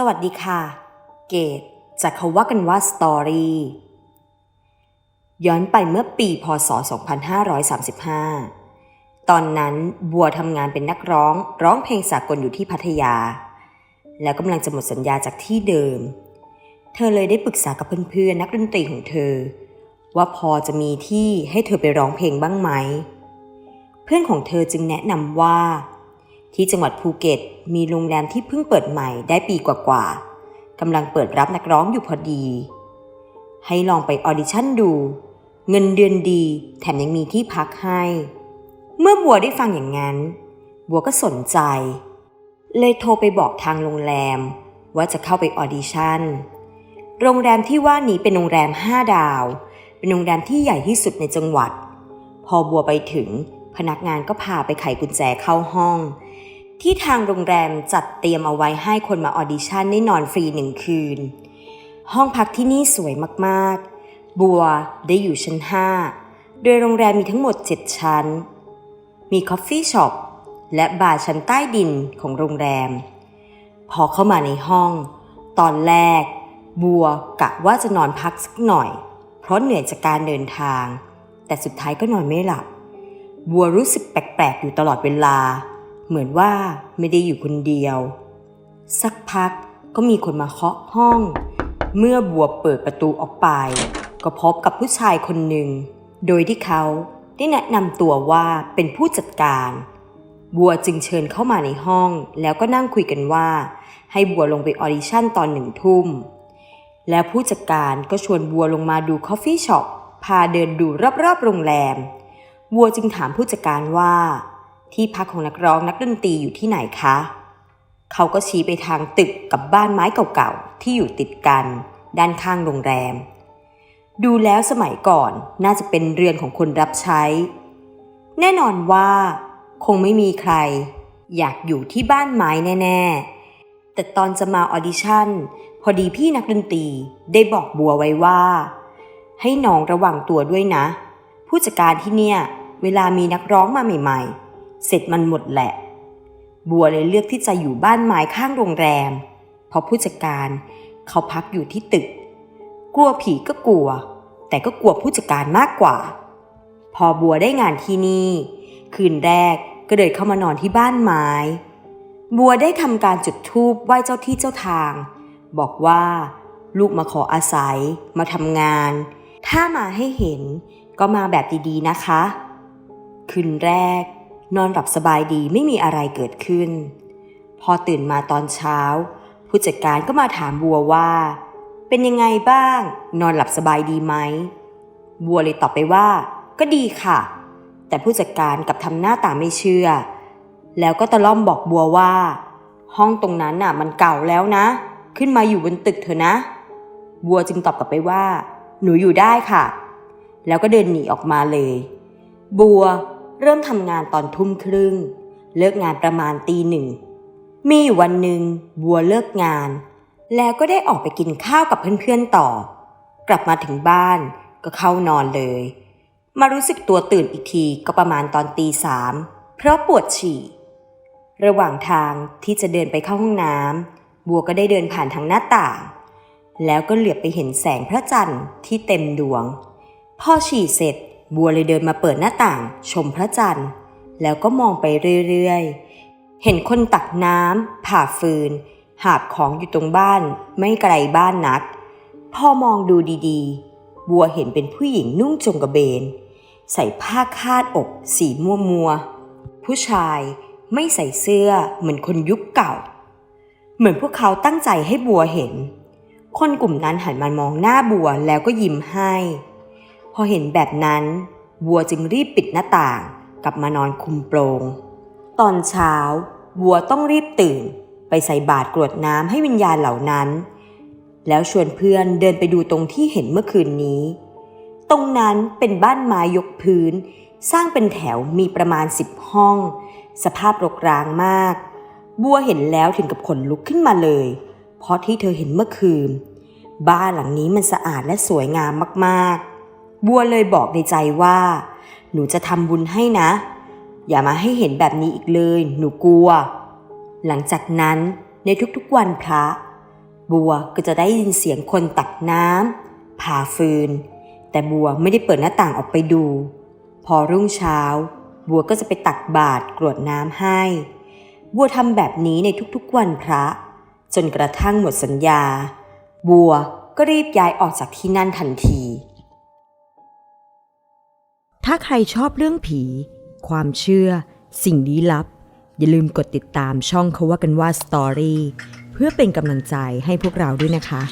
สวัสดีค่ะ เกตจากเขาว่ากันว่าสตอรี่ย้อนไปเมื่อปีพศ 2535 ตอนนั้นบัวทำงานเป็นนักร้องร้องเพลงสากลอยู่ที่พัทยา แล้วกำลังจะหมดสัญญาจากที่เดิม เธอเลยได้ปรึกษากับเพื่อนๆนักดนตรีของเธอ ว่าพอจะมีที่ให้เธอไปร้องเพลงบ้างไหม เพื่อนของเธอจึงแนะนำว่า ที่จังหวัดภูเก็ตมีโรงแรมที่เพิ่งเปิดใหม่ได้ปีกว่าๆกำลังเปิดรับนักร้องอยู่พอดี ให้ลองไปออดิชั่นดู เงินเดือนดีแถมยังมีที่พักให้ เมื่อบัวได้ฟังอย่างนั้น บัวก็สนใจ เลยโทรไปบอกทางโรงแรม ว่าจะเข้าไปออดิชั่น โรงแรมที่ว่านี้เป็นโรงแรม5ดาว เป็นโรงแรมที่ใหญ่ที่สุดในจังหวัด พอบัวไปถึงพนักงานก็พาไปไขกุญแจเข้าห้อง ที่ทางโรงแรมจัดเตรียมเอาไว้ให้คนมาออดิชั่นได้นอนฟรีหนึ่งคืน ห้องพักที่นี่สวยมากๆ บัวได้อยู่ชั้น 5 โดยโรงแรมมีทั้งหมด 7 ชั้น มีคอฟฟี่ช็อปและบาร์ชั้นใต้ดินของโรงแรม พอเข้ามาในห้อง ตอนแรก บัวกะว่าจะนอนพักสักหน่อย เพราะเหนื่อยจากการเดินทาง แต่สุดท้ายก็นอนไม่หลับ บัวรู้สึกแปลกๆอยู่ตลอดเวลา เหมือนว่าไม่ได้อยู่คนเดียว สักพักก็มีคนมาเคาะห้อง เมื่อบัวเปิดประตูออกไป ก็พบกับผู้ชายคนหนึ่ง โดยที่เขาได้แนะนำตัวว่าเป็นผู้จัดการ บัวจึงเชิญเข้ามาในห้อง แล้วก็นั่งคุยกันว่า ให้บัวลงไปออดิชั่นตอนหนึ่งทุ่ม แล้วผู้จัดการก็ชวนบัวลงมาดูคอฟฟี่ช็อปพาเดินดูรอบๆโรงแรม บัวจึงถามผู้จัดการว่า ที่พักของนักร้องนักดนตรีอยู่ที่ไหนคะ เขาก็ชี้ไปทางตึกกับบ้านไม้เก่าๆ ที่อยู่ติดกัน ด้านข้างโรงแรม ดูแล้วสมัยก่อนน่าจะเป็นเรือนของคนรับใช้ แน่นอนว่าคงไม่มีใคร อยากอยู่ที่บ้านไม้แน่ ๆ แต่ตอนจะมาออดิชั่น พอดีพี่นักดนตรีได้บอกบัวไว้ว่า ให้น้องระวังตัวด้วยนะ ผู้จัดการที่เนี่ย เวลามีนักร้องมาใหม่ ๆ เสร็จมันหมดแหละ บัวเลยเลือกที่จะอยู่บ้านไม้ข้างโรงแรม เพราะผู้จัดการเขาพักอยู่ที่ตึก กลัวผีก็กลัว แต่ก็กลัวผู้จัดการมากกว่า พอบัวได้งานที่นี่ คืนแรกก็เดินเข้ามานอนที่บ้านไม้ บัวได้ทำการจุดธูปไหว้เจ้าที่เจ้าทาง บอกว่าลูกมาขออาศัยมาทำงาน ถ้ามาให้เห็นก็มาแบบดีๆนะคะ คืนแรก นอนหลับสบายดีไม่มีอะไรเกิดขึ้น พอตื่นมาตอนเช้า ผู้จัดการก็มาถามบัวว่า เป็นยังไงบ้าง นอนหลับสบายดีไหม บัวเลยตอบไปว่า ก็ดีค่ะ แต่ผู้จัดการกับทำหน้าตาไม่เชื่อ แล้วก็ตะล่อมบอกบัวว่า ห้องตรงนั้นน่ะ มันเก่าแล้วนะ ขึ้นมาอยู่บนตึกเถอะนะ บัวจึงตอบกลับไปว่า หนูอยู่ได้ค่ะ แล้วก็เดินหนีออกมาเลย บัว เริ่มทำงานตอนทุ่มครึ่ง เลิกงานประมาณตีหนึ่ง มีอยู่วันหนึ่งบัวเลิกงาน แล้วก็ได้ออกไปกินข้าวกับเพื่อนๆต่อ กลับมาถึงบ้านก็เข้านอนเลย มารู้สึกตัวตื่นอีกทีก็ประมาณตอนตีสามเพราะปวดฉี่ ระหว่างทางที่จะเดินไปเข้าห้องน้ำบัวก็ได้เดินผ่านทางหน้าต่าง แล้วก็เหลือบไปเห็นแสงพระจันทร์ที่เต็มดวง พอฉี่เสร็จ บัวเลยเดินมาเปิดหน้าต่าง ชมพระจันทร์ แล้วก็มองไปเรื่อยๆ เห็นคนตักน้ำผ่าฟืน หาบของอยู่ตรงบ้าน ไม่ไกลบ้านนัก พอมองดูดีๆ บัวเห็นเป็นผู้หญิงนุ่งจงกระเบน ใส่ผ้าคาดอกสีมัวมัวๆผู้ชายไม่ใส่เสื้อเหมือนคนยุคเก่า เหมือนพวกเขาตั้งใจให้บัวเห็น คนกลุ่มนั้นหันมามองหน้าบัวแล้วก็ยิ้มให้ อเห็นแบบนั้นบัวจึงรีบปิดหน้าต่าง กลับมานอนคุมโปรง ตอนเช้าบัวต้องรีบตื่น ไปใส่บาตรกรวดน้ำให้วิญญาณเหล่านั้น แล้วชวนเพื่อนเดินไปดูตรงที่เห็นเมื่อคืนนี้ ตรงนั้นเป็นบ้านไม้ยกพื้น สร้างเป็นแถวมีประมาณสิบห้อง สภาพรกร้างมาก บัวเห็นแล้วถึงกับขนลุกขึ้นมาเลย เพราะที่เธอเห็นเมื่อคืน บ้านหลังนี้มันสะอาดและสวยงามมากๆ บัวเลยบอกในใจว่า หนูจะทำบุญให้นะ อย่ามาให้เห็นแบบนี้อีกเลย หนูกลัว หลังจากนั้นในทุกๆวันพระ บัวก็จะได้ยินเสียงคนตักน้ำผ่าฟืน แต่บัวไม่ได้เปิดหน้าต่างออกไปดู พอรุ่งเช้า บัวก็จะไปตักบาตรกรวดน้ำให้ บัวทำแบบนี้ในทุกๆวันพระ จนกระทั่งหมดสัญญา บัวก็รีบย้ายออกจากที่นั่นทันที ถ้าใครชอบเรื่องผี ความเชื่อ สิ่งลี้ลับ อย่าลืมกดติดตามช่องเขาว่ากันว่าสตอรี่เพื่อเป็นกำลังใจให้พวกเราด้วยนะคะ